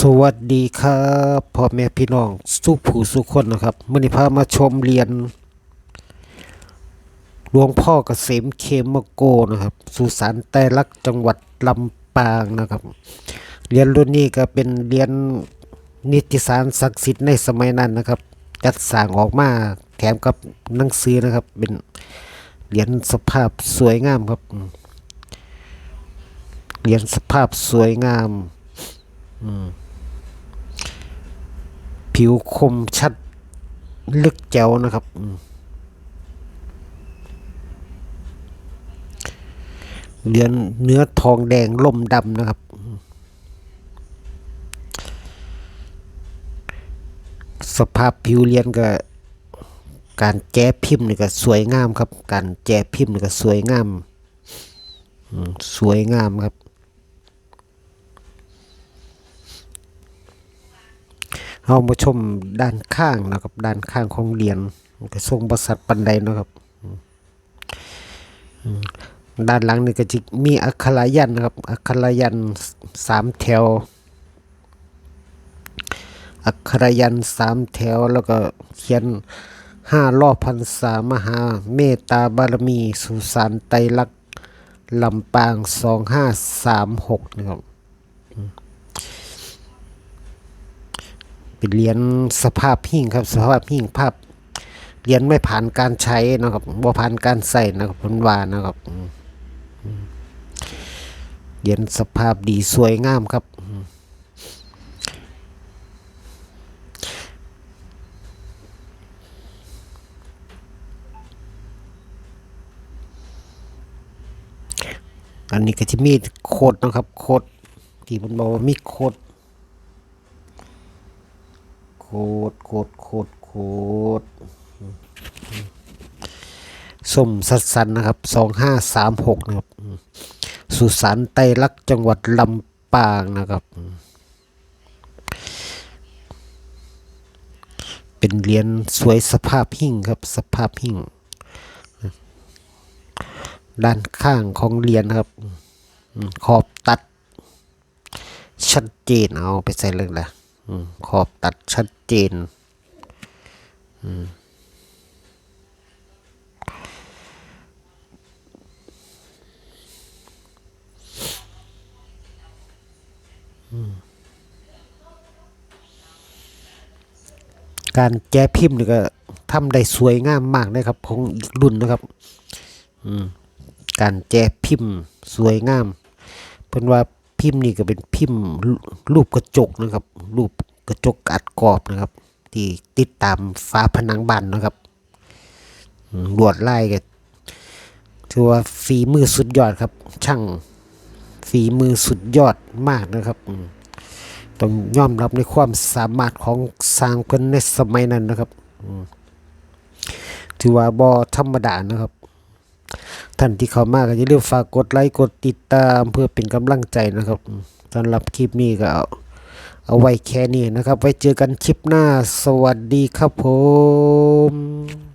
สวัสดีครับพ่อแม่พี่น้องสุผู้สุคนนะครับมื่อนี้พามาชมเรียนหลวงพ่อเกษมเคมโกนะครับ สุสานแต่ลักษณ์จังหวัดลำปางนะครับเรียนรุ่นนี้ก็เป็นเรียนนิติสารศักดิ์สิทธิ์ในสมัยนั้นนะครับจัดสร้างออกมาแถมกับหนังสือนะครับ เป็นเหรียญสภาพสวยงามครับเหรียญสภาพสวยงาม ผิวคมชัดลึกแจ๋วนะครับเนื้อเนื้อทองแดงล่มดำนะครับ สภาพผิวเรียนก็การแก้พิมพ์นี่ก็สวยงามครับ การแก้พิมพ์นี่ก็สวยงาม สวยงามครับ เอามาชมด้านข้างนะครับ ด้านข้างของเหรียญมันก็ทรงประสัดปันใดนะครับด้านหลังนี่ก็จะมีอักขระยันนะครับอักขระยันสามแถว อักขระยันสามแถวแล้วก็เขียนห้ารอบพรรษามหาเมตตาบารมี สุสานไตรลักษณ์ลำปางสองห้าสามหกนะครับ เป็นเหรียญสภาพหิ่งครับ สภาพหิ่งภาพเหรียญไม่ผ่านการใช้นะครับบ่ผ่านการใส่นะครับผมว่านะครับเหรียญสภาพดีสวยงามครับอันนี้ก็จะมีโคดนะครับ โคดที่มันบอกว่ามีโคด โคดโคดโคดโคดส้มสัดสันนะครับสองห้าสามหกนะครับสุสานไตรลักษ์จังหวัดลำปางนะครับ เป็นเหรียญสวยสภาพหิ่งครับสภาพหิ่ง ด้านข้างของเหรียญนครับ ขอบตัดชัดเจนเอาไปใส่เลยละอืม ขอบตัดชัดเจนการแก้พิมพ์นี่ก็ทำได้สวยงามมากเลยครับ ของอีกรุ่นนะครับการแก้พิมพ์สวยงาม เพิ่นว่า พิมพ์นี่ก็เป็นพิมพ์รูปกระจกนะครับ รูปกระจกอัดกรอบนะครับ ที่ติดตามฝาผนังบ้านนะครับลวดลายก็ถือว่าฝีมือสุดยอดครับ ช่างฝีมือสุดยอดมากนะครับต้องยอมรับในความสามารถของสร้างเพิ่นในสมัยนั้นนะครับถือว่าบ่ธรรมดานะครับ ท่านที่เข้ามาก็อย่าลืมฝากกดไลค์กดติดตามเพื่อเป็นกำลังใจนะครับสำหรับคลิปนี้ก็เอาเอาไว้แค่นี้นะครับ ไว้เจอกันคลิปหน้า สวัสดีครับผม